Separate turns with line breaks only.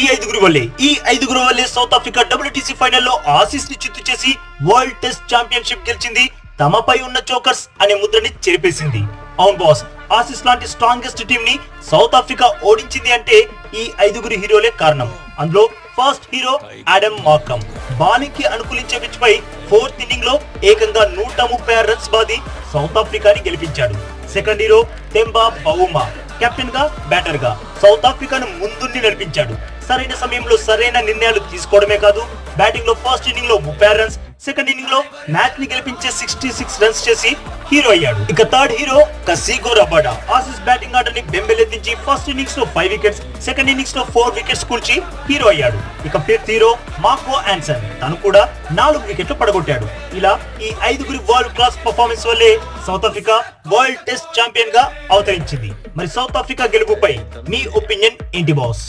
ఈ ఐదుగురు వల్లే ఈ ఐదుగురు వల్లే సౌత్ ఆఫ్రికా డబ్ల్యూటీసీ ఫైనల్లో ఆసీస్ని చిత్తు చేసి వరల్డ్ టెస్ట్ ఛాంపియన్షిప్ గెలిచింది. తమపై ఉన్న చోకర్స్ అనే ముద్రని చెరిపేసింది. అవును బాస్ ఆసీస్ లాంటి స్ట్రాంగెస్ట్ టీం ని సౌత్ ఆఫ్రికా ఓడించింది అంటే ఈ ఐదుగురు హీరోలే కారణం. అందులో ఫస్ట్ హీరో ఆడమ్ మాకమ్ బౌలింగ్కి అనుకూలించే పిచ్ పై ఫోర్త్ ఇన్నింగ్లో ఏకంగా నూట ముప్పై ఆరు రన్స్ బాది సౌత్ ఆఫ్రికాని గెలిపించాడు. సెకండ్ హీరో టెంబా బౌమా కెప్టెన్గా బ్యాటర్గా సౌత్ ఆఫ్రికాను ముందుండి నడిపించాడు. సరైన సమయంలో సరైన నిర్ణయాలు తీసుకోవడమే కాదు బ్యాటింగ్లో ఫస్ట్ ఇన్నింగ్లో ముప్పై రన్స్ సెకండ్ ఇన్నింగ్లో మ్యాచ్ని గెలిపించే సిక్స్టీ సిక్స్ రన్స్ చేసి హీరో అయ్యాడు. ఇక third hero Kagiso Rabada. Aussies batting ఆటని బెంబెలెత్తించి ఫస్ట్ ఇన్నింగ్స్లో ఫైవ్ వికెట్స్ సెకండ్ ఇన్నింగ్స్లో ఫోర్ వికెట్స్ కూల్చి హీరో అయ్యాడు. ఇక ఫిఫ్త్ హీరో మార్కో ఆన్సన్. తను కూడా నాలుగు వికెట్లు పడగొట్టాడు. ఇలా ఈ ఐదుగురి వరల్డ్ క్లాస్ పర్ఫార్మెన్స్ వల్లే సౌత్ ఆఫ్రికా వరల్డ్ టెస్ట్ ఛాంపియన్గా అవతరించింది. మరి సౌత్ ఆఫ్రికా గెలుపుపై మీ ఒపీనియన్ ఏంటి బాస్